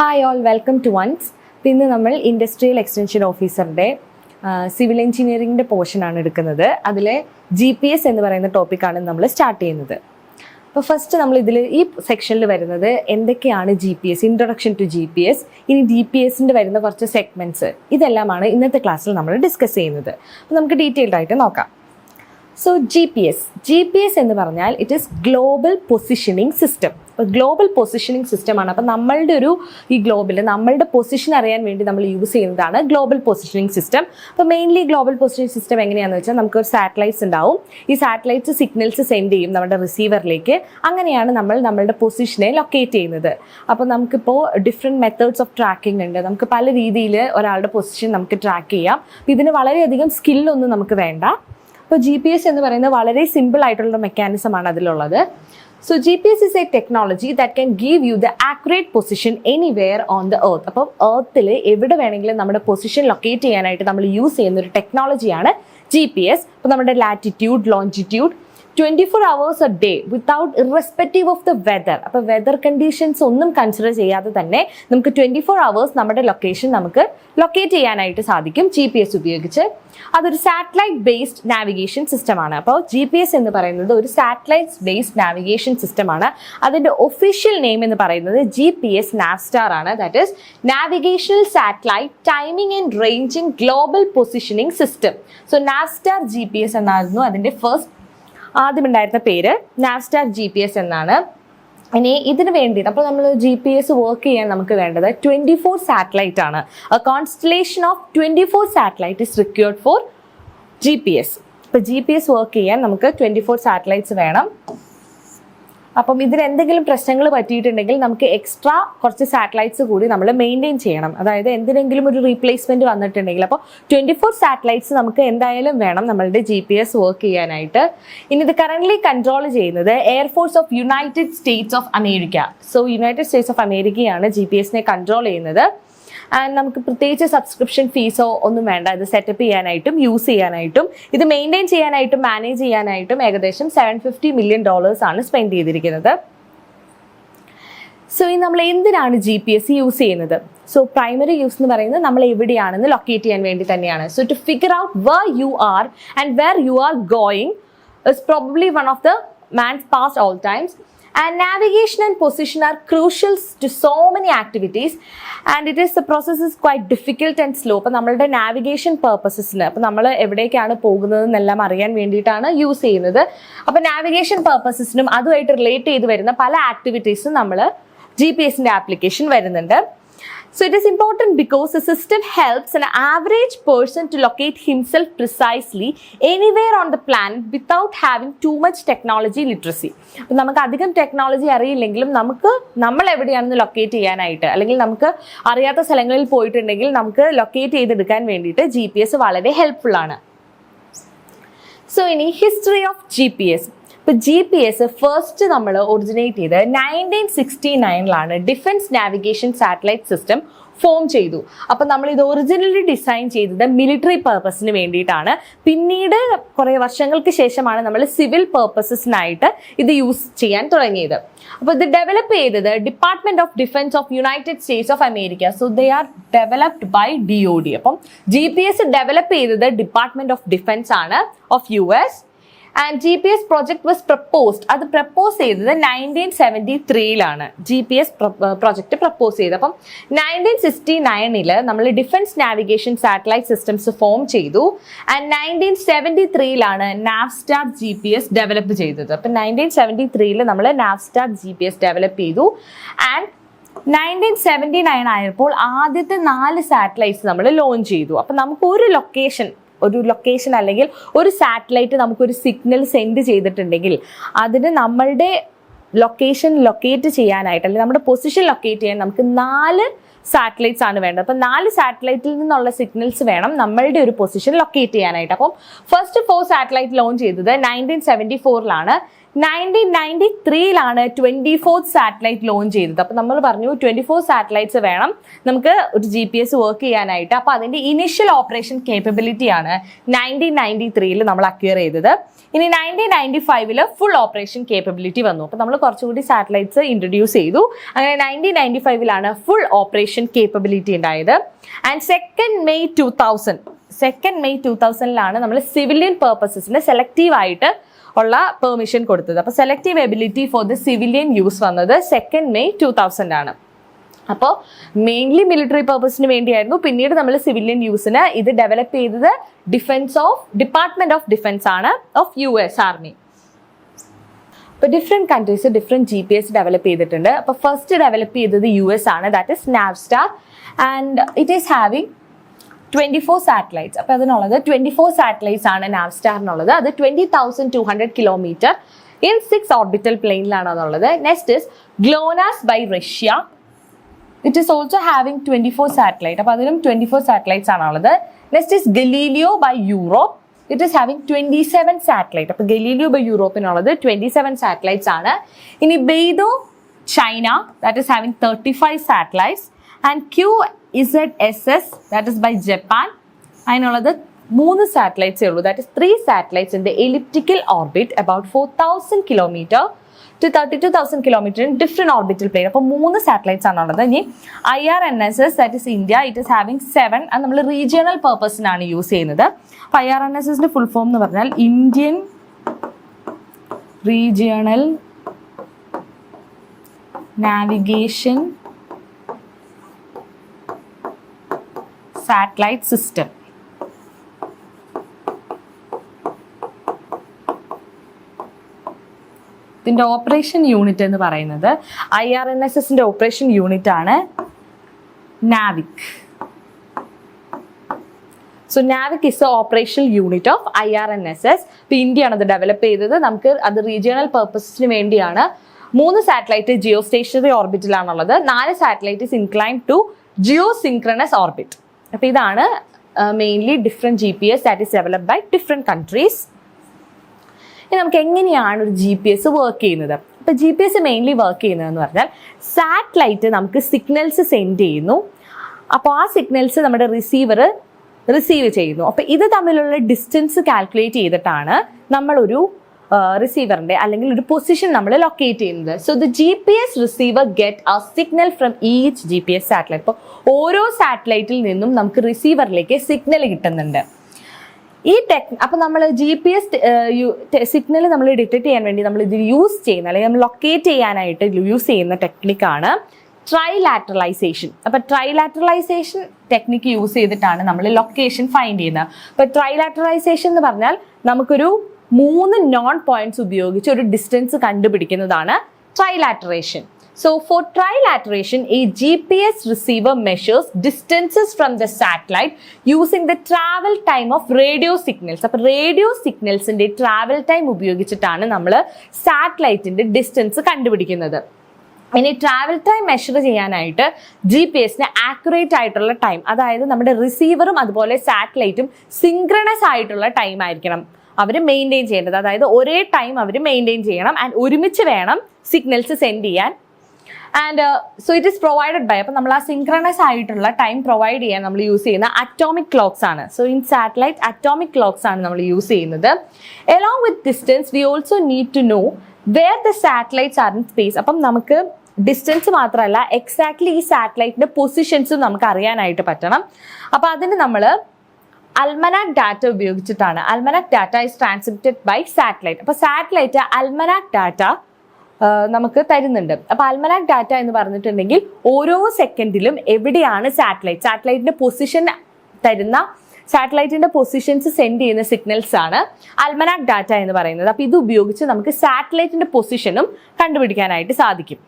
Hi all welcome to once ഇന്ന് നമ്മൾ industrial extension ഓഫീസറിന്റെ civil എഞ്ചിനീയറിംഗിന്റെ പോർഷനാണ് എടുക്കുന്നത്. അതിലെ ജി പി എസ് എന്ന് പറയുന്ന ടോപ്പിക്കാണ് നമ്മൾ സ്റ്റാർട്ട് ചെയ്യുന്നത്. അപ്പോൾ ഫസ്റ്റ് നമ്മൾ ഇതിൽ ഈ സെക്ഷനിൽ വരുന്നത് എന്തൊക്കെയാണ് G P S introduction to G P S ഇനി ജി പി എസിന്റെ വരുന്ന കുറച്ച് സെഗ്മെന്റ്സ് ഇതെല്ലാമാണ് ഇന്നത്തെ ക്ലാസ്സിൽ നമ്മൾ ഡിസ്കസ് ചെയ്യുന്നത്. അപ്പോൾ നമുക്ക് ഡീറ്റെയിൽഡ് ആയിട്ട് നോക്കാം. So G P S G P S എന്ന് പറഞ്ഞാൽ it is global positioning system global positioning സിസ്റ്റമാണ് അപ്പം നമ്മളുടെ ഒരു ഈ ഗ്ലോബൽ നമ്മളുടെ പൊസിഷൻ അറിയാൻ വേണ്ടി നമ്മൾ യൂസ് ചെയ്യുന്നതാണ് ഗ്ലോബൽ പൊസിഷനിങ് സിസ്റ്റം അപ്പോൾ മെയിൻലി ഗ്ലോബൽ പൊസിഷനിങ് സിസ്റ്റം എങ്ങനെയാണെന്ന് വെച്ചാൽ നമുക്ക് ഒരു സാറ്റലൈറ്റ്സ് ഉണ്ടാവും. ഈ സാറ്റലൈറ്റ്സ് സിഗ്നൽസ് സെൻഡ് ചെയ്യും നമ്മുടെ റിസീവറിലേക്ക് അങ്ങനെയാണ് നമ്മൾ നമ്മളുടെ പൊസിഷനെ ലൊക്കേറ്റ് ചെയ്യുന്നത്. അപ്പോൾ നമുക്കിപ്പോൾ ഡിഫറെന്റ് മെത്തേഡ്സ് ഓഫ് ട്രാക്കിംഗ് ഉണ്ട്. നമുക്ക് പല രീതിയിൽ ഒരാളുടെ പൊസിഷൻ നമുക്ക് ട്രാക്ക് ചെയ്യാം. ഇതിന് വളരെയധികം സ്കില്ലൊന്നും നമുക്ക് വേണ്ട. അപ്പോൾ ജി പി എസ് എന്ന് പറയുന്നത് വളരെ സിമ്പിൾ ആയിട്ടുള്ള മെക്കാനിസമാണ് അതിലുള്ളത്. So G P S is a technology that can give you the accurate position anywhere on the earth അപ്പം എർത്തിൽ എവിടെ വേണമെങ്കിലും നമ്മുടെ പൊസിഷൻ ലൊക്കേറ്റ് ചെയ്യാനായിട്ട് നമ്മൾ യൂസ് ചെയ്യുന്ന ഒരു ടെക്നോളജിയാണ് ജി പി എസ് അപ്പം നമ്മുടെ latitude longitude twenty four hours a day without irrespective of the weather അപ്പോൾ വെദർ കണ്ടീഷൻസ് ഒന്നും കൺസിഡർ ചെയ്യാതെ തന്നെ നമുക്ക് ട്വന്റി ഫോർ അവേഴ്സ് നമ്മുടെ ലൊക്കേഷൻ നമുക്ക് ലൊക്കേറ്റ് ചെയ്യാനായിട്ട് സാധിക്കും ജി പി എസ് ഉപയോഗിച്ച്. അതൊരു സാറ്റലൈറ്റ് ബേസ്ഡ് നാവിഗേഷൻ സിസ്റ്റമാണ് അപ്പോൾ ജി പി എസ് എന്ന് പറയുന്നത് ഒരു സാറ്റലൈറ്റ് ബേസ്ഡ് നാവിഗേഷൻ സിസ്റ്റമാണ് അതിന്റെ ഒഫീഷ്യൽ നെയിം എന്ന് പറയുന്നത് ജി പി എസ് നാവ്സ്റ്റാർ ആണ്. That is navigational satellite timing and ranging global positioning system so NAVSTAR G P S എന്നായിരുന്നു അതിന്റെ ഫസ്റ്റ് ആദ്യം ഉണ്ടായിരുന്ന പേര് നാവ്സ്റ്റാർ ജി പി എസ് എന്നാണ്. ഇനി ഇതിന് വേണ്ടി അപ്പോൾ നമ്മൾ ജി പി എസ് വർക്ക് ചെയ്യാൻ നമുക്ക് വേണ്ടത് ട്വന്റി ഫോർ സാറ്റലൈറ്റ് ആണ് constellation of twenty four satellite is required for G P S G P S work ചെയ്യാൻ നമുക്ക് ട്വന്റി ഫോർ സാറ്റലൈറ്റ്സ് വേണം. അപ്പം ഇതിന് എന്തെങ്കിലും പ്രശ്നങ്ങൾ പറ്റിയിട്ടുണ്ടെങ്കിൽ നമുക്ക് എക്സ്ട്രാ കുറച്ച് സാറ്റലൈറ്റ്സ് കൂടി നമ്മൾ മെയിന്റെയിൻ ചെയ്യണം. അതായത് എന്തിനെങ്കിലും ഒരു റീപ്ലേസ്മെന്റ് വന്നിട്ടുണ്ടെങ്കിൽ. അപ്പോൾ ട്വന്റി ഫോർ സാറ്റലൈറ്റ്സ് നമുക്ക് എന്തായാലും വേണം നമ്മളുടെ ജി പി എസ് വർക്ക് ചെയ്യാനായിട്ട്. ഇനി ഇത് കറന്റ്ലി കൺട്രോൾ ചെയ്യുന്നത് air force of United States of America so United States of അമേരിക്കയാണ് ജി പി എസിനെ കൺട്രോൾ ചെയ്യുന്നത്. ആൻഡ് നമുക്ക് പ്രത്യേകിച്ച് സബ്സ്ക്രിപ്ഷൻ ഫീസോ ഒന്നും വേണ്ട. ഇത് സെറ്റപ്പ് ചെയ്യാനായിട്ടും യൂസ് ചെയ്യാനായിട്ടും ഇത് മെയിന്റെയിൻ ചെയ്യാനായിട്ടും മാനേജ് ചെയ്യാനായിട്ടും ഏകദേശം സെവൻ ഫിഫ്റ്റി മില്യൺ ഡോളേഴ്സ് ആണ് സ്പെൻഡ് ചെയ്തിരിക്കുന്നത്. സോ ഈ നമ്മൾ എന്തിനാണ് ജി പി എസ് യൂസ് ചെയ്യുന്നത്? സോ പ്രൈമറി യൂസ് എന്ന് പറയുന്നത് നമ്മൾ എവിടെയാണെന്ന് ലൊക്കേറ്റ് ചെയ്യാൻ വേണ്ടി തന്നെയാണ്. So to figure out where you are and where you are going is probably one of the mans past all times and navigation and position are crucial to so many activities and it is the process is quite difficult and slow. അപ്പോൾ നമ്മളുടെ navigation പർപ്പസസിന് അപ്പോൾ നമ്മൾ എവിടേക്കാണ് പോകുന്നത് എന്നെല്ലാം അറിയാൻ വേണ്ടിയിട്ടാണ് use ചെയ്യുന്നത്. അപ്പോൾ നാവിഗേഷൻ പർപ്പസസിനും അതുമായിട്ട് റിലേറ്റ് ചെയ്ത് വരുന്ന പല ആക്ടിവിറ്റീസും നമ്മൾ ജി പി എസിന്റെ ആപ്ലിക്കേഷൻ വരുന്നുണ്ട്. So it is important because the system helps an average person to locate himself precisely anywhere on the planet without having too much technology literacy. അപ്പം നമുക്ക് അധികം ടെക്നോളജി അറിയില്ലെങ്കിലും നമുക്ക് നമ്മൾ എവിടെയാണെന്ന് ലൊക്കേറ്റ് ചെയ്യാനായിട്ട് അല്ലെങ്കിൽ നമുക്ക് അറിയാത്ത സ്ഥലങ്ങളിൽ പോയിട്ടുണ്ടെങ്കിൽ നമുക്ക് ലൊക്കേറ്റ് ചെയ്തെടുക്കാൻ വേണ്ടിയിട്ട് ജി പി എസ് വളരെ ഹെൽപ്ഫുൾ ആണ് സോ ഇനി history of G P S ഇപ്പൊ ജി പി എസ് ഫസ്റ്റ് നമ്മൾ ഒറിജിനേറ്റ് ചെയ്ത് nineteen sixty നയനിലാണ് defence navigation satellite system form ചെയ്തു. അപ്പം നമ്മൾ ഇത് ഒറിജിനലി ഡിസൈൻ ചെയ്തത് മിലിറ്ററി പർപ്പസിന് വേണ്ടിയിട്ടാണ്. പിന്നീട് കുറേ വർഷങ്ങൾക്ക് ശേഷമാണ് നമ്മൾ സിവിൽ പർപ്പസസിനായിട്ട് ഇത് യൂസ് ചെയ്യാൻ തുടങ്ങിയത്. അപ്പോൾ ഇത് ഡെവലപ്പ് ചെയ്തത് department of defence of United States of America so they are developed by D O D അപ്പം ജി പി എസ് ഡെവലപ്പ് ചെയ്തത് ഡിപ്പാർട്ട്മെന്റ് ഓഫ് ഡിഫൻസ് ആണ് of U S and G P S project was proposed അത് propose ചെയ്തത് nineteen seventy ത്രീയിലാണ് G P S project propose ചെയ്തത്. അപ്പം nineteen sixty നയനിൽ നമ്മൾ defence navigation satellite systems form ചെയ്തു. And nineteen seventy ത്രീയിലാണ് Navstar G P S develop ചെയ്തത്. അപ്പം nineteen seventy ത്രീയിൽ നമ്മൾ Navstar G P S develop ചെയ്തു. ആൻഡ് നയന്റീൻ സെവന്റി നയൻ ആയപ്പോൾ ആദ്യത്തെ നാല് സാറ്റലൈറ്റ്സ് നമ്മൾ ലോഞ്ച് ചെയ്തു. അപ്പം നമുക്ക് ഒരു ലൊക്കേഷൻ ഒരു ലൊക്കേഷൻ അല്ലെങ്കിൽ ഒരു സാറ്റലൈറ്റ് നമുക്കൊരു സിഗ്നൽ സെൻഡ് ചെയ്തിട്ടുണ്ടെങ്കിൽ അതിന് നമ്മളുടെ ലൊക്കേഷൻ ലൊക്കേറ്റ് ചെയ്യാനായിട്ട് അല്ലെങ്കിൽ നമ്മുടെ പൊസിഷൻ ലൊക്കേറ്റ് ചെയ്യാൻ നമുക്ക് നാല് സാറ്റലൈറ്റ്സ് ആണ് വേണ്ടത്. അപ്പം നാല് സാറ്റലൈറ്റിൽ നിന്നുള്ള സിഗ്നൽസ് വേണം നമ്മളുടെ ഒരു പൊസിഷൻ ലൊക്കേറ്റ് ചെയ്യാനായിട്ട്. അപ്പം ഫസ്റ്റ് ഫോർ സാറ്റലൈറ്റ് ലോഞ്ച് ചെയ്തത് നയന്റീൻ സെവന്റി ഫോറിലാണ് നയന്റീൻ നയന്റി ത്രീയിലാണ് ട്വന്റി ഫോർത്ത് സാറ്റലൈറ്റ് ലോഞ്ച് ചെയ്തത്. അപ്പം നമ്മൾ പറഞ്ഞു ട്വന്റി ഫോർ സാറ്റലൈറ്റ്സ് വേണം നമുക്ക് ഒരു ജി പി എസ് വർക്ക് ചെയ്യാനായിട്ട്. അപ്പോൾ അതിന്റെ ഇനിഷ്യൽ ഓപ്പറേഷൻ കേപ്പബിലിറ്റി ആണ് നയന്റീൻ നയന്റി ത്രീയിൽ നമ്മൾ അക്വയർ ചെയ്തത്. ഇനി നയന്റീൻ നയന്റി ഫൈവിൽ ഫുൾ ഓപ്പറേഷൻ കേപ്പബിലിറ്റി വന്നു. അപ്പോൾ നമ്മൾ കുറച്ചുകൂടി സാറ്റലൈറ്റ്സ് ഇൻട്രൊഡ്യൂസ് ചെയ്തു. അങ്ങനെ നയന്റീൻ നയന്റി ഫൈവിലാണ് ഫുൾ ഓപ്പറേഷൻ കേപ്പബിലിറ്റി ഉണ്ടായത്. And second May two thousand second May two തൗസൻഡിലാണ് നമ്മൾ സിവിലിയൻ പേർപ്പസസിന് സെലക്റ്റീവ് ആയിട്ട് ഉള്ള പെർമിഷൻ കൊടുത്തത്. അപ്പോൾ selective ability for the civilian use വന്നത് സെക്കൻഡ് മെയ് ടു തൗസൻഡ് ആണ്. അപ്പോൾ മെയിൻലി മിലിറ്ററി പർപ്പസിന് വേണ്ടിയായിരുന്നു. പിന്നീട് നമ്മൾ സിവിലിയൻ യൂസിന് ഇത് ഡെവലപ്പ് ചെയ്തത് defence of department of defence ആണ് ഓഫ് യു എസ് ആർമി ഇപ്പോൾ different countries different G P S develop ചെയ്തിട്ടുണ്ട്. അപ്പോൾ ഫസ്റ്റ് ഡെവലപ്പ് ചെയ്തത് യു എസ് ആണ്. That is Navstar and it is having twenty four satellites അപ്പോൾ അതിനുള്ളത് twenty four satellites ആണ് നാവ്സ്റ്റാറിനുള്ളത് അത് twenty thousand two hundred kilometre in six orbital പ്ലെയിനിലാണ് അതുള്ളത് next is GLONASS by Russia it is also having twenty four satellite അപ്പോൾ അതിനും twenty four satellites ആണുള്ളത്. Next is Galileo by Europe it is having twenty seven satellite അപ്പോൾ Galileo by യൂറോപ്പിനുള്ളത് twenty seven satellites ആണ്. ഇനി Beidou China that is having thirty five satellites and Q Z S S that is by Japan അതിനുള്ളത് മൂന്ന് സാറ്റലൈറ്റ്സേ ഉള്ളൂ. That is three satellites in elliptical orbit about four thousand kilometre to thirty two thousand kilometre in different orbital plane അപ്പോൾ മൂന്ന് satellites ആണുള്ളത് ഇനി I R N S S that is India it is having seven അത് നമ്മൾ regional പേർപ്പസിനാണ് use ചെയ്യുന്നത്. അപ്പോൾ I R N S എസിന്റെ ഫുൾ ഫോം എന്ന് പറഞ്ഞാൽ Indian regional navigation satellite system. ഇതിന്റെ ഓപ്പറേഷൻ യൂണിറ്റ് എന്ന് പറയുന്നത് ഐ ആർ എൻ എസ് എസിന്റെ ഓപ്പറേഷൻ യൂണിറ്റ് ആണ് NavIC. So NavIC is a operational unit of I R N S S. ഇപ്പോൾ ഇന്ത്യയാണ് അത് ഡെവലപ്പ് ചെയ്തത്. നമുക്ക് അത് റീജിയണൽ പർപ്പസിന് വേണ്ടിയാണ്. മൂന്ന് സാറ്റലൈറ്റ് ജിയോ സ്റ്റേഷനറി ഓർബിറ്റിലാണുള്ളത് നാല് satellite incline to geosynchronous orbit അപ്പോൾ ഇതാണ് mainly different G P S that is developed by different countries ഇനി നമുക്ക് എങ്ങനെയാണ് ഒരു ജി പി എസ് വർക്ക് ചെയ്യുന്നത്? അപ്പോൾ G P S mainly work ചെയ്യുന്നതെന്ന് പറഞ്ഞാൽ സാറ്റലൈറ്റ് നമുക്ക് സിഗ്നൽസ് സെൻഡ് ചെയ്യുന്നു. അപ്പോൾ ആ സിഗ്നൽസ് നമ്മുടെ റിസീവർ റിസീവ് ചെയ്യുന്നു. അപ്പോൾ ഇത് തമ്മിലുള്ള ഡിസ്റ്റൻസ് കാൽക്കുലേറ്റ് ചെയ്തിട്ടാണ് നമ്മളൊരു റിസീവറിന്റെ അല്ലെങ്കിൽ ഒരു പൊസിഷൻ നമ്മൾ ലൊക്കേറ്റ് ചെയ്യുന്നത്. So the G P S receiver get a signal from each G P S satellite അപ്പോൾ ഓരോ സാറ്റലൈറ്റിൽ നിന്നും നമുക്ക് റിസീവറിലേക്ക് സിഗ്നൽ കിട്ടുന്നുണ്ട്. ഈ ടെക് അപ്പൊ നമ്മൾ ജി പി എസ് സിഗ്നൽ നമ്മൾ ഡിറ്റക്ട് ചെയ്യാൻ വേണ്ടി നമ്മൾ ഇത് യൂസ് ചെയ്യുന്ന അല്ലെങ്കിൽ നമ്മൾ ലൊക്കേറ്റ് ചെയ്യാനായിട്ട് യൂസ് ചെയ്യുന്ന ടെക്നിക്കാണ് ട്രൈലാറ്ററലൈസേഷൻ അപ്പൊ ട്രൈലാറ്ററലൈസേഷൻ ടെക്നിക്ക് യൂസ് ചെയ്തിട്ടാണ് നമ്മൾ ലൊക്കേഷൻ ഫൈൻഡ് ചെയ്യുന്നത്. അപ്പൊ ട്രൈലാറ്ററലൈസേഷൻ എന്ന് പറഞ്ഞാൽ നമുക്കൊരു മൂന്ന് നോൺ പോയിന്റ്സ് ഉപയോഗിച്ച് ഒരു distance കണ്ടുപിടിക്കുന്നതാണ് trilateration So for trilateration, a GPS receiver measures distances from the satellite using the travel time of radio signals അപ്പോൾ റേഡിയോ സിഗ്നൽസിന്റെ ട്രാവൽ ടൈം ഉപയോഗിച്ചിട്ടാണ് നമ്മൾ സാറ്റലൈറ്റിന്റെ ഡിസ്റ്റൻസ് കണ്ടുപിടിക്കുന്നത്. ഇനി ട്രാവൽ ടൈം മെഷർ ചെയ്യാനായിട്ട് ജി പി എസിന് ആക്യുറേറ്റ് ആയിട്ടുള്ള ടൈം അതായത് നമ്മുടെ റിസീവറും അതുപോലെ സാറ്റലൈറ്റും സിങ്ക്രണസ് ആയിട്ടുള്ള ടൈം ആയിരിക്കണം. അവർ മെയിന്റെയിൻ ചെയ്യേണ്ടത്. അതായത് ഒരേ ടൈം അവർ മെയിന്റെയിൻ ചെയ്യണം ആൻഡ് ഒരുമിച്ച് വേണം സിഗ്നൽസ് സെൻഡ് ചെയ്യാൻ. And so it is provided by അപ്പം നമ്മൾ ആ സിൻക്രണസ് ആയിട്ടുള്ള ടൈം പ്രൊവൈഡ് ചെയ്യാൻ നമ്മൾ യൂസ് ചെയ്യുന്ന അറ്റോമിക് ക്ലോക്സ് ആണ്. So in satellite atomic clocks ആണ് നമ്മൾ യൂസ് ചെയ്യുന്നത്. Along with distance we also need to know where the satellites are in space അപ്പം നമുക്ക് ഡിസ്റ്റൻസ് മാത്രമല്ല എക്സാക്ട്ലി ഈ സാറ്റലൈറ്റിന്റെ പൊസിഷൻസും നമുക്ക് അറിയാനായിട്ട് പറ്റണം. അപ്പോൾ അതിന് നമ്മൾ അൽമനാക് ഡാറ്റ ഉപയോഗിച്ചിട്ടാണ്. Almanac data is transmitted by satellite അപ്പോൾ സാറ്റലൈറ്റ് അൽമനാക് ഡാറ്റ നമുക്ക് തരുന്നുണ്ട്. അപ്പോൾ അൽമനാക് ഡാറ്റ എന്ന് പറഞ്ഞിട്ടുണ്ടെങ്കിൽ ഓരോ സെക്കൻഡിലും എവിടെയാണ് സാറ്റലൈറ്റ് സാറ്റലൈറ്റിന്റെ പൊസിഷൻ തരുന്ന സാറ്റലൈറ്റിന്റെ പൊസിഷൻസ് സെൻഡ് ചെയ്യുന്ന സിഗ്നൽസ് ആണ് അൽമനാക് ഡാറ്റ എന്ന് പറയുന്നത്. അപ്പോൾ ഇത് ഉപയോഗിച്ച് നമുക്ക് സാറ്റലൈറ്റിന്റെ പൊസിഷനും കണ്ടുപിടിക്കാനായിട്ട് സാധിക്കും.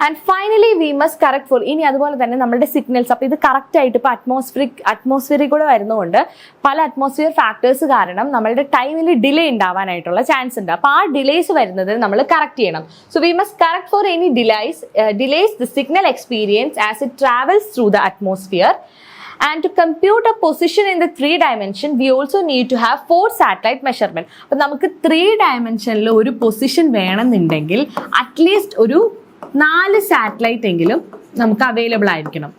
And finally we must correct for ഇനി അതുപോലെ തന്നെ നമ്മുടെ സിഗ്നൽസ് അപ്പോൾ ഇത് കറക്റ്റ് ആയിട്ട് ഇപ്പോൾ അറ്റ്മോസ്ഫിയറിക് അറ്റ്മോസ്ഫിയറിൽ കൂടെ വരുന്നതുകൊണ്ട് പല അറ്റ്മോസ്ഫിയർ ഫാക്ടേഴ്സ് കാരണം നമ്മളുടെ ടൈമിൽ ഡിലേ ഉണ്ടാവാനായിട്ടുള്ള ചാൻസ് ഉണ്ട് അപ്പോൾ ആ ഡിലേസ് വരുന്നത് നമ്മൾ കറക്റ്റ് ചെയ്യണം. So we must correct for any delays delays the signal experience as it travels through the atmosphere and to compute a position in the three dimension we also need to have four satellite measurement അപ്പം നമുക്ക് three ഡയമെൻഷനിൽ ഒരു position വേണമെന്നുണ്ടെങ്കിൽ at least ഒരു നാല് satellite എങ്കിലും നമുക്ക് available ആയിരിക്കണം.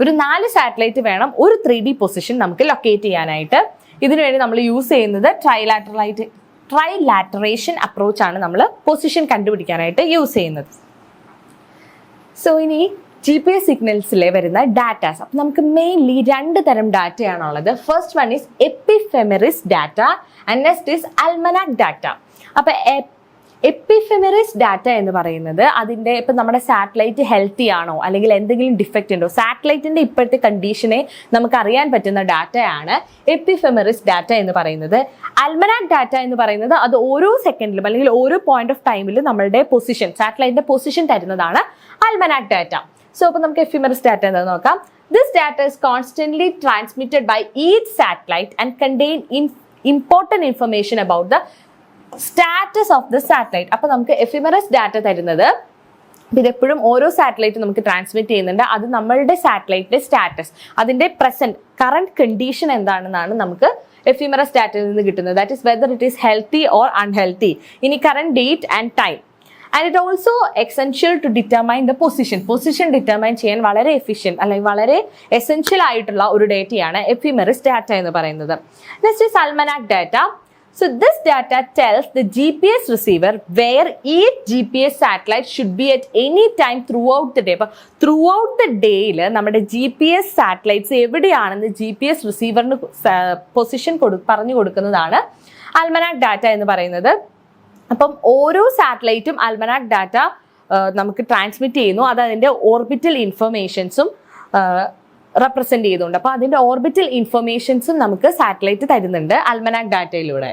ഒരു നാല് സാറ്റലൈറ്റ് വേണം ഒരു ത്രീ ഡി പൊസിഷൻ നമുക്ക് ലൊക്കേറ്റ് ചെയ്യാനായിട്ട്. ഇതിനുവേണ്ടി നമ്മൾ യൂസ് ചെയ്യുന്നത് ട്രൈലാറ്ററലൈറ്റ് ട്രൈലാറ്ററേഷൻ അപ്രോച്ച് ആണ് നമ്മൾ പൊസിഷൻ കണ്ടുപിടിക്കാനായിട്ട് യൂസ് ചെയ്യുന്നത്. സോ ഇനി ജി പി എസ് സിഗ്നൽസിലെ വരുന്ന ഡാറ്റാസ് അപ്പം നമുക്ക് മെയിൻലി രണ്ട് തരം ഡാറ്റയാണുള്ളത് first one is ephemeris data and next is almanac data അപ്പം എപ്പിഫെമറിസ് ഡാറ്റ എന്ന് പറയുന്നത് അതിന്റെ ഇപ്പം നമ്മുടെ സാറ്റലൈറ്റ് ഹെൽത്തി ആണോ? അല്ലെങ്കിൽ എന്തെങ്കിലും ഡിഫക്റ്റ് ഉണ്ടോ? സാറ്റലൈറ്റിന്റെ ഇപ്പോഴത്തെ കണ്ടീഷനെ നമുക്ക് അറിയാൻ പറ്റുന്ന ഡാറ്റയാണ് എപ്പിഫെമറിസ് ഡാറ്റ എന്ന് പറയുന്നത്. അൽമനാക് ഡാറ്റ എന്ന് പറയുന്നത് അത് ഓരോ സെക്കൻഡിലും അല്ലെങ്കിൽ ഓരോ പോയിന്റ് ഓഫ് ടൈമിലും നമ്മളുടെ പൊസിഷൻ സാറ്റലൈറ്റിന്റെ പൊസിഷൻ തരുന്നതാണ് അൽമനാക് ഡാറ്റ സോ അപ്പോൾ നമുക്ക് എഫിമറിസ് ഡാറ്റ എന്താണെന്ന് നോക്കാം. This data is constantly transmitted by ഈ satellite and contain in important information about the status of the satellite അപ്പൊ നമുക്ക് എഫിമറസ് ഡാറ്റ തരുന്നത് ഇതെപ്പോഴും ഓരോ സാറ്റലൈറ്റ് നമുക്ക് ട്രാൻസ്മിറ്റ് ചെയ്യുന്നുണ്ട്. അത് നമ്മളുടെ സാറ്റലൈറ്റിന്റെ സ്റ്റാറ്റസ് അതിന്റെ പ്രസന്റ് കറണ്ട് കണ്ടീഷൻ എന്താണെന്നാണ് നമുക്ക് എഫിമറസ് ഡാറ്റയിൽ നിന്ന് കിട്ടുന്നത്. That is whether it is healthy or unhealthy ഇനി current date and time and it also essential to determine the position position determine ചെയ്യാൻ വളരെ എഫിഷ്യൻ അല്ലെങ്കിൽ വളരെ എസെൻഷ്യൽ ആയിട്ടുള്ള ഒരു ഡേറ്റയാണ് എഫിമെറിസ് ഡാറ്റ എന്ന് പറയുന്നത്. Next is almanac data So this data tells the GPS receiver where each GPS satellite should be at any time throughout the day. അപ്പോൾ through day, ഡേയിൽ നമ്മുടെ ജി പി എസ് സാറ്റലൈറ്റ്സ് എവിടെയാണെന്ന് G P S റിസീവറിന് position കൊടു പറഞ്ഞു കൊടുക്കുന്നതാണ് അൽമനാക് data എന്ന് പറയുന്നത്. അപ്പം ഓരോ സാറ്റലൈറ്റും അൽമനാക് ഡാറ്റ നമുക്ക് ട്രാൻസ്മിറ്റ് ചെയ്യുന്നു. അത് അതിന്റെ ഓർബിറ്റൽ ഇൻഫർമേഷൻസും റെപ്രസെന്റ് ചെയ്യുന്നുണ്ട് അപ്പോൾ അതിന്റെ ഓർബിറ്റൽ ഇൻഫർമേഷൻസും നമുക്ക് സാറ്റലൈറ്റ് തരുന്നുണ്ട് അൽമനാക് ഡാറ്റയിലൂടെ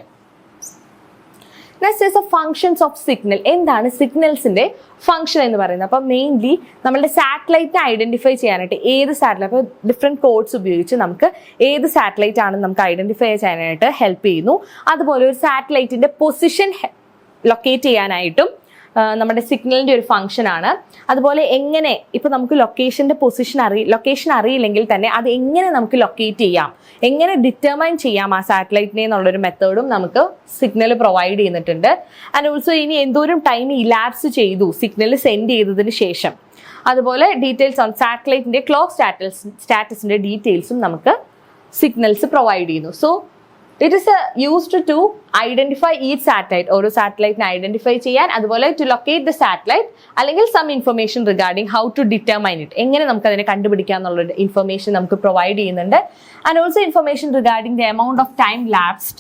next is a functions of signal എന്താണ് സിഗ്നൽസിന്റെ ഫംഗ്ഷൻ എന്ന് പറയുന്നത്? അപ്പോൾ മെയിൻലി നമ്മളുടെ സാറ്റലൈറ്റ് ഐഡന്റിഫൈ ചെയ്യാനായിട്ട് ഏത് സാറ്റലൈറ്റ് അപ്പോൾ ഡിഫറെന്റ് കോഡ്സ് ഉപയോഗിച്ച് നമുക്ക് ഏത് സാറ്റലൈറ്റ് ആണെന്ന് നമുക്ക് ഐഡന്റിഫൈ ചെയ്യാനായിട്ട് ഹെൽപ്പ് ചെയ്യുന്നു. അതുപോലെ ഒരു സാറ്റലൈറ്റിന്റെ പൊസിഷൻ ലൊക്കേറ്റ് ചെയ്യാനായിട്ടും നമ്മുടെ സിഗ്നലിന്റെ ഒരു ഫംഗ്ഷൻ ആണ്. അതുപോലെ എങ്ങനെ ഇപ്പൊ നമുക്ക് ലൊക്കേഷന്റെ പൊസിഷൻ അറി ലൊക്കേഷൻ അറിയില്ലെങ്കിൽ തന്നെ അത് എങ്ങനെ നമുക്ക് ലൊക്കേറ്റ് ചെയ്യാം? എങ്ങനെ ഡിറ്റർമൈൻ ചെയ്യാം ആ സാറ്റലൈറ്റിനെ എന്നുള്ളൊരു മെത്തേഡും നമുക്ക് സിഗ്നൽ പ്രൊവൈഡ് ചെയ്യുന്നിട്ടുണ്ട് ആൻഡ് ഓൾസോ ഇനി എന്തോരം ടൈം ഇലാപ്സ് ചെയ്തു സിഗ്നൽ സെൻഡ് ചെയ്തതിന് ശേഷം. അതുപോലെ ഡീറ്റെയിൽസ് ഓൺ സാറ്റലൈറ്റിന്റെ ക്ലോക്ക് സ്റ്റാറ്റസ് സ്റ്റാറ്റസിന്റെ ഡീറ്റെയിൽസും നമുക്ക് സിഗ്നൽസ് പ്രൊവൈഡ് ചെയ്യുന്നു. So it is used to identify ഈ സാറ്റലൈറ്റ് ഓരോ സാറ്റലൈറ്റിനെ ഐഡന്റിഫൈ ചെയ്യാൻ അതുപോലെ ടു ലൊക്കേറ്റ് ദ സാറ്റലൈറ്റ് അല്ലെങ്കിൽ some information regarding how to determine it എങ്ങനെ നമുക്ക് അതിനെ കണ്ടുപിടിക്കാം എന്നുള്ള ഇൻഫർമേഷൻ നമുക്ക് പ്രൊവൈഡ് ചെയ്യുന്നുണ്ട്. And also information regarding the amount of time lapsed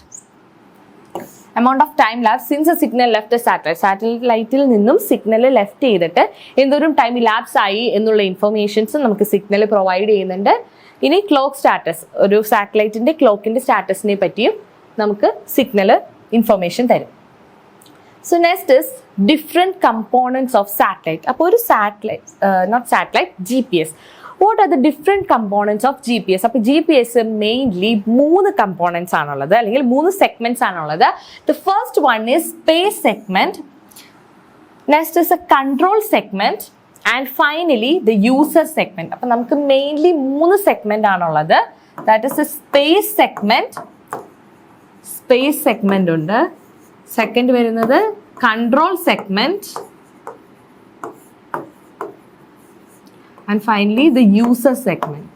amount of time lapse since a signal left satellite സാറ്റലൈറ്റിൽ നിന്നും signal left ചെയ്തിട്ട് എന്തോരം ടൈം ലാപ്സ് ആയി എന്നുള്ള ഇൻഫർമേഷൻസ് നമുക്ക് സിഗ്നൽ പ്രൊവൈഡ് ചെയ്യുന്നുണ്ട്. ഇനി ക്ലോക്ക് സ്റ്റാറ്റസ് ഒരു സാറ്റലൈറ്റിന്റെ ക്ലോക്കിന്റെ സ്റ്റാറ്റസിനെ പറ്റിയും നമുക്ക് സിഗ്നൽ ഇൻഫർമേഷൻ തരും. So next is different components of satellite അപ്പോൾ ഒരു satellite not satellite G P S what are the different components of G P S അപ്പോൾ ജി പി എസ് മെയിൻലി മൂന്ന് കമ്പോണൻസ് ആണുള്ളത് അല്ലെങ്കിൽ മൂന്ന് സെഗ്മെന്റ്സ് ആണുള്ളത്. The first one is space segment next is a control segment and finally the user segment അപ്പം നമുക്ക് mainly മൂന്ന് segment ആണുള്ളത്. That is a space segment space segment ഉണ്ട്. സെക്കൻഡ് വരുന്നത് control segment and finally the user segment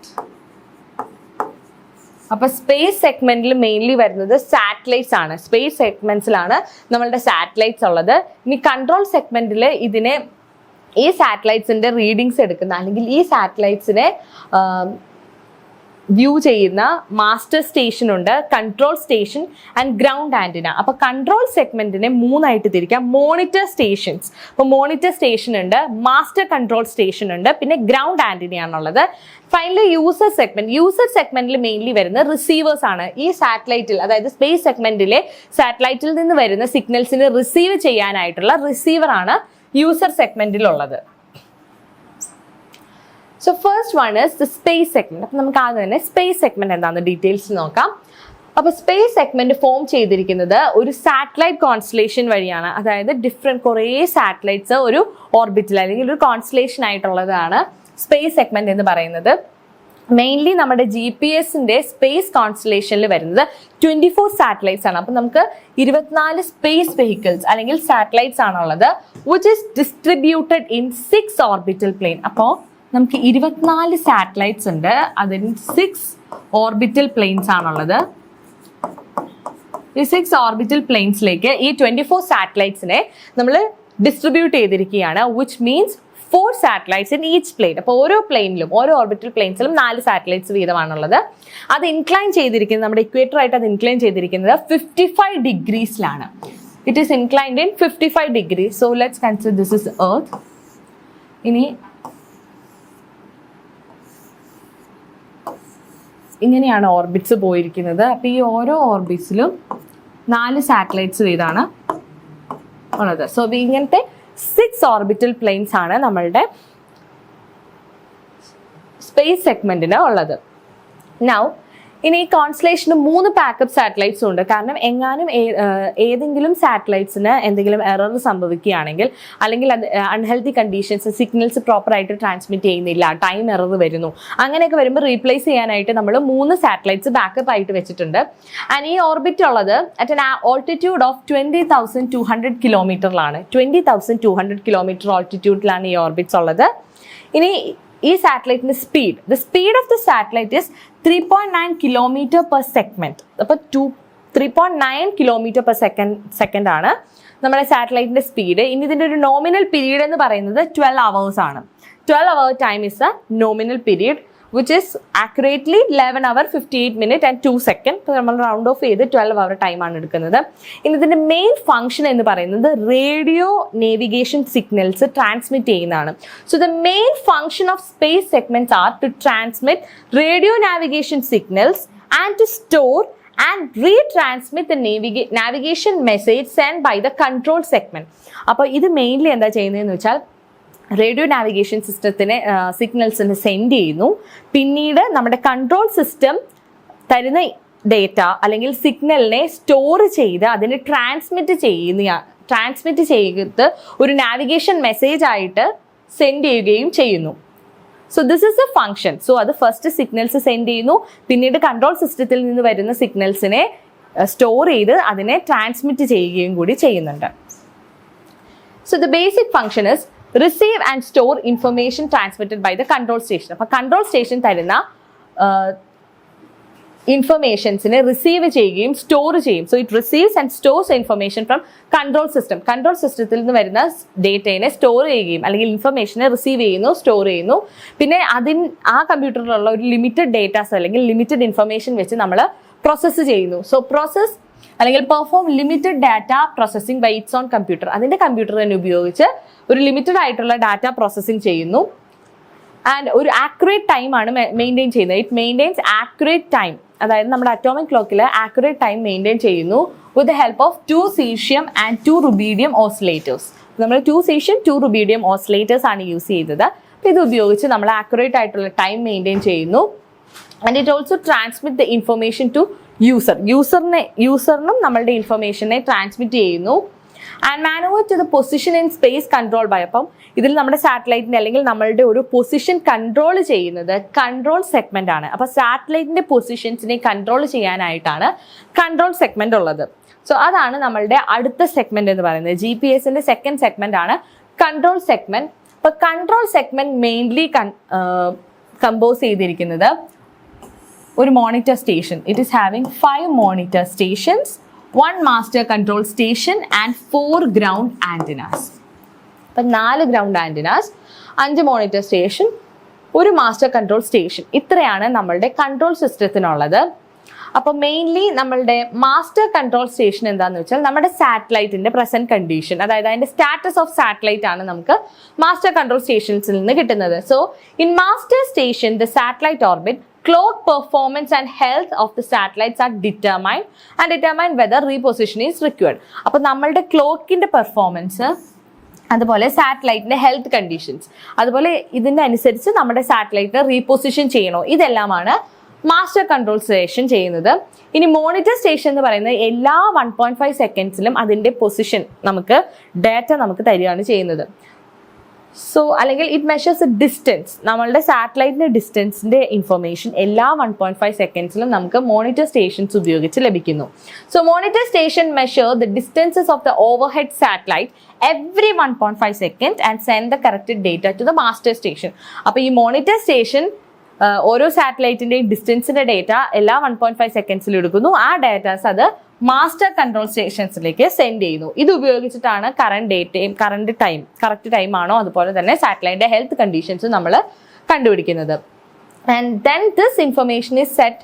അപ്പൊ space സെഗ്മെന്റിൽ mainly വരുന്നത് satellites ആണ്. സ്പേസ് സെഗ്മെന്റ്സിലാണ് നമ്മളുടെ സാറ്റലൈറ്റ്സ് ഉള്ളത്. ഇനി കൺട്രോൾ സെഗ്മെന്റിൽ ഇതിനെ ഈ സാറ്റലൈറ്റ്സിന്റെ റീഡിങ്സ് എടുക്കുന്ന അല്ലെങ്കിൽ ഈ സാറ്റലൈറ്റ്സിനെ വ്യൂ ചെയ്യുന്ന മാസ്റ്റർ സ്റ്റേഷൻ ഉണ്ട് control station and ground antenna അപ്പോൾ കൺട്രോൾ സെഗ്മെന്റിനെ മൂന്നായിട്ട് തിരിക്കാം. Monitor stations. അപ്പോൾ മോണിറ്റർ സ്റ്റേഷൻ ഉണ്ട് മാസ്റ്റർ കൺട്രോൾ സ്റ്റേഷൻ ഉണ്ട് പിന്നെ ഗ്രൗണ്ട് ആന്റിനയാണുള്ളത് ഫൈനലി യൂസർ സെഗ്മെന്റ്. യൂസർ സെഗ്മെന്റിൽ മെയിൻലി വരുന്ന റിസീവേഴ്സ് ആണ്. ഈ സാറ്റലൈറ്റിൽ അതായത് സ്പേസ് സെഗ്മെന്റിലെ സാറ്റലൈറ്റിൽ നിന്ന് വരുന്ന സിഗ്നൽസിന് റിസീവ് ചെയ്യാനായിട്ടുള്ള റിസീവർ ആണ് user സെഗ്മെന്റിലുള്ളത് so first one is the space segment അപ്പം നമുക്ക് ആദ്യം തന്നെ സ്പേസ് സെഗ്മെന്റ് എന്താണെന്ന് ഡീറ്റെയിൽസ് നോക്കാം. അപ്പോൾ സ്പേസ് സെഗ്മെന്റ് ഫോം ചെയ്തിരിക്കുന്നത് ഒരു സാറ്റലൈറ്റ് കോൺസ്റ്റലേഷൻ വഴിയാണ്. അതായത് ഡിഫറെന്റ് കുറേ സാറ്റലൈറ്റ്സ് ഒരു ഓർബിറ്റിൽ അല്ലെങ്കിൽ ഒരു കോൺസ്റ്റലേഷൻ ആയിട്ടുള്ളതാണ് സ്പേസ് സെഗ്മെന്റ് എന്ന് പറയുന്നത്. മെയിൻലി നമ്മുടെ ജി പി എസിന്റെ സ്പേസ് കോൺസ്റ്റലേഷനിൽ വരുന്നത് ട്വന്റി ഫോർ സാറ്റലൈറ്റ്സ് ആണ്. അപ്പം നമുക്ക് ഇരുപത്തിനാല് സ്പേസ് വെഹിക്കിൾസ് അല്ലെങ്കിൽ സാറ്റലൈറ്റ്സ് ആണുള്ളത് which is distributed in six orbital plane അപ്പോൾ നമുക്ക് ഇരുപത്തിനാല് സാറ്റലൈറ്റ്സ് ഉണ്ട്. അതിന് സിക്സ് ഓർബിറ്റൽ പ്ലെയിൻസ് ആണുള്ളത്. ഈ സിക്സ് ഓർബിറ്റൽ പ്ലെയിൻസിലേക്ക് ഈ ട്വന്റി ഫോർ സാറ്റലൈറ്റ്സിനെ നമ്മൾ ഡിസ്ട്രിബ്യൂട്ട് ചെയ്തിരിക്കുകയാണ് which means four satellites in each plane അപ്പോൾ ഓരോ പ്ലെയിനിലും ഓരോ ഓർബിറ്റൽ പ്ലെയിൻസിലും നാല് സാറ്റലൈറ്റ്സ് വീതമാണുള്ളത്. അത് ഇൻക്ലൈൻ ചെയ്തിരിക്കുന്നത് നമ്മുടെ ഇക്വേറ്റർ ആയിട്ട് അത് ഇൻക്ലൈൻ ചെയ്തിരിക്കുന്നത് fifty five ഡിഗ്രീസിലാണ് it is inclined in fifty five degree so let's consider this is earth ഇനി ഇങ്ങനെയാണ് ഓർബിറ്റ്സ് പോയിരിക്കുന്നത്. അപ്പോൾ ഈ ഓരോ ഓർബിറ്റ്സിലും നാല് സാറ്റലൈറ്റ്സ് വീതാണ് ഉള്ളത്. സോ ഇങ്ങനത്തെ സിക്സ് ഓർബിറ്റൽ പ്ലെയിൻസ് ആണ് നമ്മളുടെ സ്പേസ് സെഗ്മെന്റിന് ഉള്ളത്. നൗ ഇനി ഈ കോൺസ്റ്റലേഷന് മൂന്ന് ബാക്കപ്പ് സാറ്റലൈറ്റ്സും ഉണ്ട്. കാരണം എങ്ങാനും ഏതെങ്കിലും സാറ്റലൈറ്റ്സിന് എന്തെങ്കിലും എറർ സംഭവിക്കുകയാണെങ്കിൽ അല്ലെങ്കിൽ അത് അൺഹെൽത്തി കണ്ടീഷൻസ് സിഗ്നൽസ് പ്രോപ്പറായിട്ട് ട്രാൻസ്മിറ്റ് ചെയ്യുന്നില്ല ടൈം എറർ വരുന്നു. അങ്ങനെയൊക്കെ വരുമ്പോൾ റീപ്ലേസ് ചെയ്യാനായിട്ട് നമ്മൾ മൂന്ന് സാറ്റലൈറ്റ്സ് ബാക്കപ്പ് ആയിട്ട് വെച്ചിട്ടുണ്ട്. ആൻഡ് ഈ ഓർബിറ്റ് ഉള്ളത് at an altitude of twenty thousand two hundred കിലോമീറ്ററിലാണ് twenty thousand two hundred kilometer ഓൾട്ടിറ്റ്യൂഡിലാണ് ഈ ഓർബിറ്റ്സ് ഉള്ളത്. ഇനി ഈ സാറ്റലൈറ്റിന്റെ speed. The speed of the satellite is three point nine kilometer per segment അപ്പോൾ two three point nine kilometer per second second ആണ് നമ്മുടെ സാറ്റലൈറ്റിന്റെ speed. ഇനി ഇതിന്റെ ഒരു നോമിനൽ പീരീഡ് എന്ന് പറയുന്നത് ട്വൽവ് അവേഴ്സ് ആണ്. Twelve hour time is a nominal period which is accurately eleven hour fifty eight minute and two second നമ്മൾ round off ചെയ്ത് ട്വൽവ് അവർ ടൈമാണ് എടുക്കുന്നത്. ഇനി ഇതിന്റെ മെയിൻ ഫംഗ്ഷൻ എന്ന് പറയുന്നത് റേഡിയോ നേവിഗേഷൻ സിഗ്നൽസ് ട്രാൻസ്മിറ്റ് ചെയ്യുന്നതാണ്. So the main function of space segments are to transmit radio navigation signals and to store and retransmit the നേവിഗേ navigation message send by the control segment അപ്പോൾ ഇത് mainly എന്താ ചെയ്യുന്നതെന്ന് വെച്ചാൽ radio navigation സിസ്റ്റത്തിന് സിഗ്നൽസിന് send ചെയ്യുന്നു. പിന്നീട് നമ്മുടെ കൺട്രോൾ സിസ്റ്റം തരുന്ന ഡേറ്റ അല്ലെങ്കിൽ സിഗ്നലിനെ സ്റ്റോർ ചെയ്ത് അതിനെ ട്രാൻസ്മിറ്റ് ചെയ്യുന്ന ട്രാൻസ്മിറ്റ് ചെയ്ത് ഒരു നാവിഗേഷൻ മെസ്സേജ് ആയിട്ട് സെൻഡ് ചെയ്യുകയും ചെയ്യുന്നു. So this is a function so അത് ഫസ്റ്റ് സിഗ്നൽസ് സെൻഡ് ചെയ്യുന്നു. പിന്നീട് കൺട്രോൾ സിസ്റ്റത്തിൽ നിന്ന് വരുന്ന സിഗ്നൽസിനെ സ്റ്റോർ ചെയ്ത് അതിനെ ട്രാൻസ്മിറ്റ് ചെയ്യുകയും കൂടി ചെയ്യുന്നുണ്ട്. So the basic function is receive and store information transmitted by the control station അപ്പോൾ കൺട്രോൾ സ്റ്റേഷൻ തരുന്ന ഇൻഫർമേഷൻസിനെ റിസീവ് ചെയ്യുകയും സ്റ്റോർ ചെയ്യും so it receives and stores information from control system control സിസ്റ്റത്തിൽ നിന്ന് വരുന്ന ഡേറ്റയെ സ്റ്റോർ ചെയ്യുകയും അല്ലെങ്കിൽ ഇൻഫർമേഷനെ റിസീവ് ചെയ്യുന്നു സ്റ്റോർ ചെയ്യുന്നു. പിന്നെ അതിൻ ആ കമ്പ്യൂട്ടറിലുള്ള ഒരു ലിമിറ്റഡ് ഡേറ്റാസ് അല്ലെങ്കിൽ ലിമിറ്റഡ് ഇൻഫർമേഷൻ വെച്ച് നമ്മൾ പ്രോസസ്സ് ചെയ്യുന്നു. സോ പ്രോസസ് അല്ലെങ്കിൽ perform limited data processing by its own computer അതിന്റെ കമ്പ്യൂട്ടർ തന്നെ ഉപയോഗിച്ച് ഒരു ലിമിറ്റഡ് ആയിട്ടുള്ള ഡാറ്റ പ്രോസസ്സിംഗ് ചെയ്യുന്നു. ആൻഡ് ഒരു ആക്യുറേറ്റ് ടൈം ആണ് മെയിന്റെയിൻ ചെയ്യുന്നത്. ഇറ്റ് മെയിന്റെയിൻസ് ആക്യുറേറ്റ് ടൈം അതായത് നമ്മുടെ അറ്റോമിക് ക്ലോക്കിൽ ആക്യുറേറ്റ് ടൈം മെയിന്റെയിൻ ചെയ്യുന്നു with the help of two cesium and two rubidium oscillators നമ്മൾ two cesium two rubidium oscillators ആണ് യൂസ് ചെയ്തത് അപ്പോൾ ഇത് ഉപയോഗിച്ച് നമ്മൾ ആക്യുറേറ്റ് ആയിട്ടുള്ള ടൈം മെയിന്റെയിൻ ചെയ്യുന്നു. And it also transmit the information to user യൂസറിനെ യൂസറിനും നമ്മളുടെ ഇൻഫർമേഷനെ ട്രാൻസ്മിറ്റ് ചെയ്യുന്നു. And maneuver to the position in space control by അപ്പം ഇതിൽ നമ്മുടെ സാറ്റലൈറ്റിന്റെ അല്ലെങ്കിൽ നമ്മളുടെ ഒരു പൊസിഷൻ കൺട്രോൾ ചെയ്യുന്നത് കൺട്രോൾ സെഗ്മെന്റ് ആണ്. അപ്പോൾ സാറ്റലൈറ്റിന്റെ പൊസിഷൻസിനെ കൺട്രോൾ ചെയ്യാനായിട്ടാണ് കൺട്രോൾ സെഗ്മെന്റ് ഉള്ളത്. സോ അതാണ് നമ്മളുടെ അടുത്ത സെഗ്മെന്റ് എന്ന് പറയുന്നത്. ജി പി എസിന്റെ സെക്കൻഡ് സെഗ്മെന്റ് ആണ് കൺട്രോൾ സെഗ്മെന്റ് അപ്പോൾ കൺട്രോൾ സെഗ്മെന്റ് മെയിൻലി കമ്പോസ് ചെയ്തിരിക്കുന്നത് ഒരു monitor station it is having five monitor stations one master control station and four ground antennas അപ്പം നാല് ഗ്രൗണ്ട് ആന്റിനാസ് അഞ്ച് മോണിറ്റർ സ്റ്റേഷൻ ഒരു മാസ്റ്റർ കൺട്രോൾ സ്റ്റേഷൻ ഇത്രയാണ് നമ്മളുടെ കൺട്രോൾ സിസ്റ്റത്തിനുള്ളത് അപ്പോൾ മെയിൻലി നമ്മളുടെ മാസ്റ്റർ കൺട്രോൾ സ്റ്റേഷൻ എന്താണെന്ന് വെച്ചാൽ നമ്മുടെ സാറ്റലൈറ്റിന്റെ പ്രസന്റ് കണ്ടീഷൻ അതായത് അതിന്റെ സ്റ്റാറ്റസ് ഓഫ് സാറ്റലൈറ്റ് ആണ് നമുക്ക് മാസ്റ്റർ കൺട്രോൾ സ്റ്റേഷൻസിൽ നിന്ന് കിട്ടുന്നത്. So in master station the satellite orbit clock performance and health of the satellites are determined and determine whether reposition is required. അപ്പോൾ നമ്മളുടെ ക്ലോക്കിന്റെ പെർഫോമൻസ് അതുപോലെ സാറ്റലൈറ്റിന്റെ ഹെൽത്ത് കണ്ടീഷൻസ് അതുപോലെ ഇതിന്റെ അനുസരിച്ച് നമ്മുടെ സാറ്റലൈറ്റിനെ റീപൊസിഷൻ ചെയ്യണോ ഇതെല്ലാമാണ് മാസ്റ്റർ കൺട്രോൾ സ്റ്റേഷൻ ചെയ്യുന്നത്. ഇനി മോണിറ്റർ സ്റ്റേഷൻ എന്ന് പറയുന്നത് എല്ലാ വൺ പോയിന്റ് ഫൈവ് സെക്കൻഡ്സിലും അതിന്റെ പൊസിഷൻ നമുക്ക് ഡാറ്റ നമുക്ക് തരികയാണ് ചെയ്യുന്നത്. സോ അല്ലെങ്കിൽ ഇറ്റ് മെഷേഴ്സ് ഡിസ്റ്റൻസ് നമ്മളുടെ സാറ്റലൈറ്റിന്റെ ഡിസ്റ്റൻസിന്റെ ഇൻഫർമേഷൻ എല്ലാ വൺ പോയിന്റ് ഫൈവ് സെക്കൻഡ്സിലും നമുക്ക് മോണിറ്റർ സ്റ്റേഷൻസ് ഉപയോഗിച്ച് ലഭിക്കുന്നു. So monitor station measure the distances of the overhead satellite every one point five second and send the corrected data to the master station അപ്പോൾ ഈ മോണിറ്റർ സ്റ്റേഷൻ ഓരോ സാറ്റലൈറ്റിന്റെയും ഡിസ്റ്റൻസിന്റെ data എല്ലാ വൺ പോയിന്റ് ഫൈവ് സെക്കൻഡ്സിൽ എടുക്കുന്നു. ആ ഡേറ്റാസ് അത് മാസ്റ്റർ കൺട്രോൾ സ്റ്റേഷൻസിലേക്ക് സെൻഡ് ചെയ്യുന്നു. ഇത് ഉപയോഗിച്ചിട്ടാണ് കറണ്ട് ഡേറ്റയും കറണ്ട് ടൈം കറക്റ്റ് ടൈം ആണോ അതുപോലെ തന്നെ സാറ്റലൈറ്റിന്റെ ഹെൽത്ത് കണ്ടീഷൻസ് നമ്മൾ കണ്ടുപിടിക്കുന്നത്. And then this information is set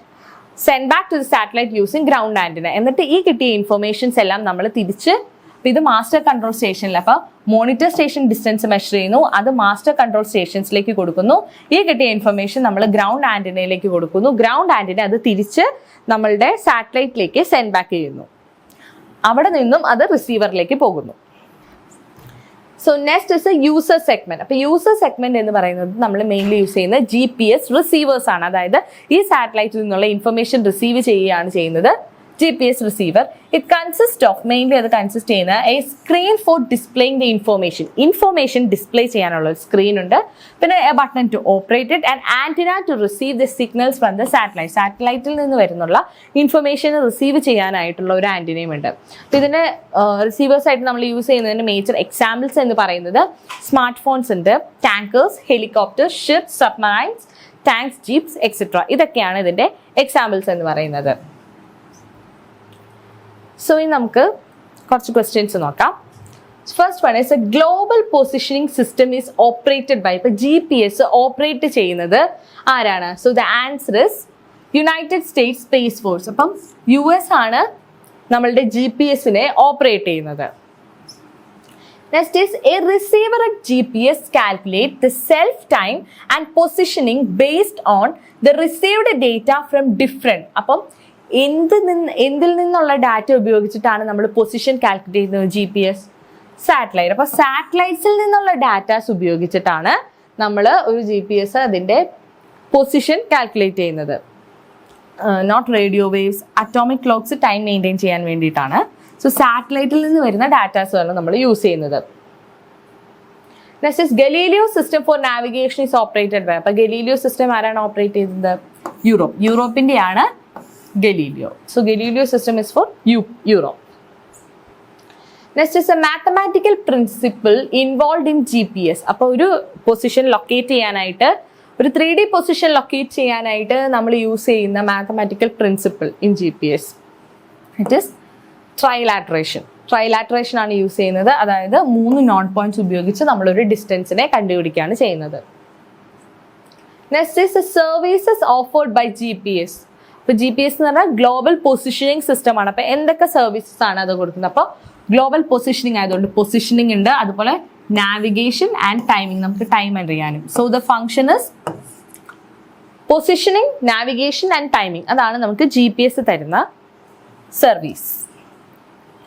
send back to the satellite using ground antenna എന്നിട്ട് ഈ കിട്ടിയ ഇൻഫർമേഷൻസ് എല്ലാം നമ്മൾ തിരിച്ച് ഇപ്പൊ ഇത് മാസ്റ്റർ കൺട്രോൾ സ്റ്റേഷനിൽ അപ്പൊ മോണിറ്റർ സ്റ്റേഷൻ ഡിസ്റ്റൻസ് മെഷർ ചെയ്യുന്നു. അത് മാസ്റ്റർ കൺട്രോൾ സ്റ്റേഷൻസിലേക്ക് കൊടുക്കുന്നു. ഈ കിട്ടിയ ഇൻഫർമേഷൻ നമ്മൾ ഗ്രൗണ്ട് ആന്റിനയിലേക്ക് കൊടുക്കുന്നു. ഗ്രൗണ്ട് ആന്റിന അത് തിരിച്ച് നമ്മളുടെ സാറ്റലൈറ്റിലേക്ക് സെൻഡ് ബാക്ക് ചെയ്യുന്നു. അവിടെ നിന്നും അത് റിസീവറിലേക്ക് പോകുന്നു. So next is a user segment അപ്പൊ യൂസർ സെഗ്മെന്റ് എന്ന് പറയുന്നത് നമ്മൾ മെയിൻലി യൂസ് ചെയ്യുന്ന ജി പി എസ് റിസീവേഴ്സ് ആണ്. അതായത് ഈ സാറ്റലൈറ്റിൽ നിന്നുള്ള ഇൻഫർമേഷൻ റിസീവ് ചെയ്യുകയാണ് ചെയ്യുന്നത്. G P S receiver it consist of mainly അത് കൺസിസ്റ്റ് ചെയ്യുന്ന a screen for displaying the information information display ചെയ്യാനുള്ള ഒരു സ്ക്രീൻ ഉണ്ട്. പിന്നെ a button to operate it and antenna to receive the signals from the satellite സാറ്റലൈറ്റിൽ നിന്ന് വരുന്നുള്ള information receive ചെയ്യാനായിട്ടുള്ള ഒരു ആന്റിനയും ഉണ്ട്. അപ്പം ഇതിന് റിസീവേഴ്സ് ആയിട്ട് നമ്മൾ യൂസ് ചെയ്യുന്നതിന്റെ മേജർ എക്സാമ്പിൾസ് എന്ന് പറയുന്നത് സ്മാർട്ട് ഫോൺസ് ഉണ്ട് tankers helicopter ship submarines tanks jeeps etcetera ഇതൊക്കെയാണ് ഇതിന്റെ എക്സാമ്പിൾസ് എന്ന് പറയുന്നത്. സോ ഇനി നമുക്ക് കുറച്ച് ക്വസ്റ്റ്യൻസ് നോക്കാം. First one is a global positioning system is operated by ഇപ്പൊ ജി പി എസ് ഓപ്പറേറ്റ് ചെയ്യുന്നത് ആരാണ്? So the answer is United States Space Force അപ്പം യു എസ് ആണ് നമ്മളുടെ ജി പി എസിനെ ഓപ്പറേറ്റ് ചെയ്യുന്നത്. Next is a receiver at G P S calculate the self time and positioning based on the received data from different അപ്പം എന്ത് നിന്ന് എന്തിൽ നിന്നുള്ള ഡാറ്റ ഉപയോഗിച്ചിട്ടാണ് നമ്മൾ പൊസിഷൻ കാൽക്കുലേറ്റ് ചെയ്യുന്നത് ജി പി എസ് സാറ്റലൈറ്റ് അപ്പോൾ സാറ്റലൈറ്റ്സിൽ നിന്നുള്ള ഡാറ്റാസ് ഉപയോഗിച്ചിട്ടാണ് നമ്മൾ ഒരു ജി പി എസ് അതിന്റെ പൊസിഷൻ കാൽക്കുലേറ്റ് ചെയ്യുന്നത്. Note radio waves atomic clocks time maintain ചെയ്യാൻ വേണ്ടിയിട്ടാണ്. സോ സാറ്റലൈറ്റിൽ നിന്ന് വരുന്ന ഡാറ്റാസുകളാണ് നമ്മൾ യൂസ് ചെയ്യുന്നത്. Next is Galileo system for navigation is operated by അപ്പോൾ ഗലീലിയോ സിസ്റ്റം ആരാണ് ഓപ്പറേറ്റ് ചെയ്യുന്നത് യൂറോപ്പ് യൂറോപ്പിന്റെ so Galileo system is for EU Europe next is a mathematical principle involve in G P S അപ്പോൾ ഒരു position locate ചെയ്യാനായിട്ട് ഒരു three D position locate ചെയ്യാനായിട്ട് നമ്മൾ യൂസ് ചെയ്യുന്ന mathematical principle in G P S it is trilateration trilateration ആണ് use ചെയ്യുന്നത്. അതായത് മൂന്ന് നോൺ പോയിന്റ്സ് ഉപയോഗിച്ച് നമ്മളൊരു ഡിസ്റ്റൻസിനെ കണ്ടുപിടിക്കുകയാണ് ചെയ്യുന്നത്. Next is services offered by G P S ഇപ്പോൾ ജി പി എസ് എന്ന് പറഞ്ഞാൽ ഗ്ലോബൽ പൊസിഷനിങ് സിസ്റ്റം ആണ്. അപ്പോൾ എന്തൊക്കെ സർവീസസ് ആണ് അത് കൊടുക്കുന്നത്? അപ്പോൾ ഗ്ലോബൽ പൊസിഷനിങ് ആയതുകൊണ്ട് പൊസിഷനിങ് ഉണ്ട് അതുപോലെ നാവിഗേഷൻ ആൻഡ് ടൈമിംഗ് നമുക്ക് ടൈം അറിയാനും so the function is positioning navigation and timing അതാണ് നമുക്ക് ജി പി എസ് തരുന്ന service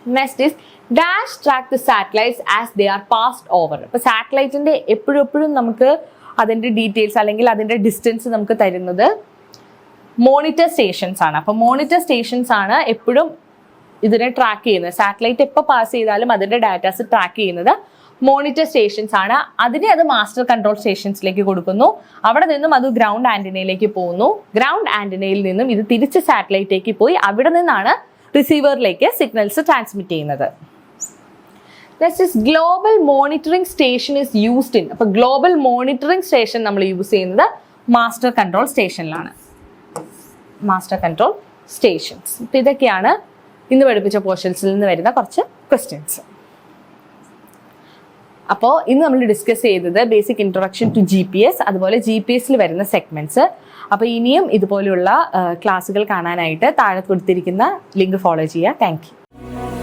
next is dash track the satellites as they are passed over ഇപ്പോൾ സാറ്റലൈറ്റിന്റെ എപ്പോഴും എപ്പോഴും നമുക്ക് അതിന്റെ ഡീറ്റെയിൽസ് അല്ലെങ്കിൽ അതിന്റെ ഡിസ്റ്റൻസ് നമുക്ക് തരുന്നത് മോണിറ്റർ സ്റ്റേഷൻസ് ആണ്. അപ്പൊ മോണിറ്റർ സ്റ്റേഷൻസ് ആണ് എപ്പോഴും ഇതിനെ ട്രാക്ക് ചെയ്യുന്നത്. സാറ്റലൈറ്റ് എപ്പോൾ പാസ് ചെയ്താലും അതിന്റെ ഡാറ്റാസ് ട്രാക്ക് ചെയ്യുന്നത് മോണിറ്റർ സ്റ്റേഷൻസ് ആണ്. അതിനെ അത് മാസ്റ്റർ കൺട്രോൾ സ്റ്റേഷൻസിലേക്ക് കൊടുക്കുന്നു. അവിടെ നിന്നും അത് ഗ്രൗണ്ട് ആന്റിനയിലേക്ക് പോകുന്നു. ഗ്രൗണ്ട് ആന്റിനയിൽ നിന്നും ഇത് തിരിച്ച് സാറ്റലൈറ്റിലേക്ക് പോയി. അവിടെ നിന്നാണ് റിസീവറിലേക്ക് സിഗ്നൽസ് ട്രാൻസ്മിറ്റ് ചെയ്യുന്നത്. Global monitoring station is used in അപ്പൊ ഗ്ലോബൽ മോണിറ്ററിംഗ് സ്റ്റേഷൻ നമ്മൾ യൂസ് ചെയ്യുന്നത് മാസ്റ്റർ കൺട്രോൾ സ്റ്റേഷനിലാണ് മാസ്റ്റർ കൺട്രോൾ സ്റ്റേഷൻസ് അപ്പം ഇതൊക്കെയാണ് ഇന്ന് പഠിപ്പിച്ച പോർഷൻസിൽ നിന്ന് വരുന്ന കുറച്ച് ക്വസ്റ്റ്യൻസ് അപ്പോൾ ഇന്ന് നമ്മൾ ഡിസ്കസ് ചെയ്തത് basic introduction to G P S അതുപോലെ ജി പി എസിൽ വരുന്ന സെഗ്മെന്റ്സ് അപ്പോൾ ഇനിയും ഇതുപോലെയുള്ള ക്ലാസ്സുകൾ കാണാനായിട്ട് താഴെ കൊടുത്തിരിക്കുന്ന ലിങ്ക് ഫോളോ ചെയ്യുക. Thank you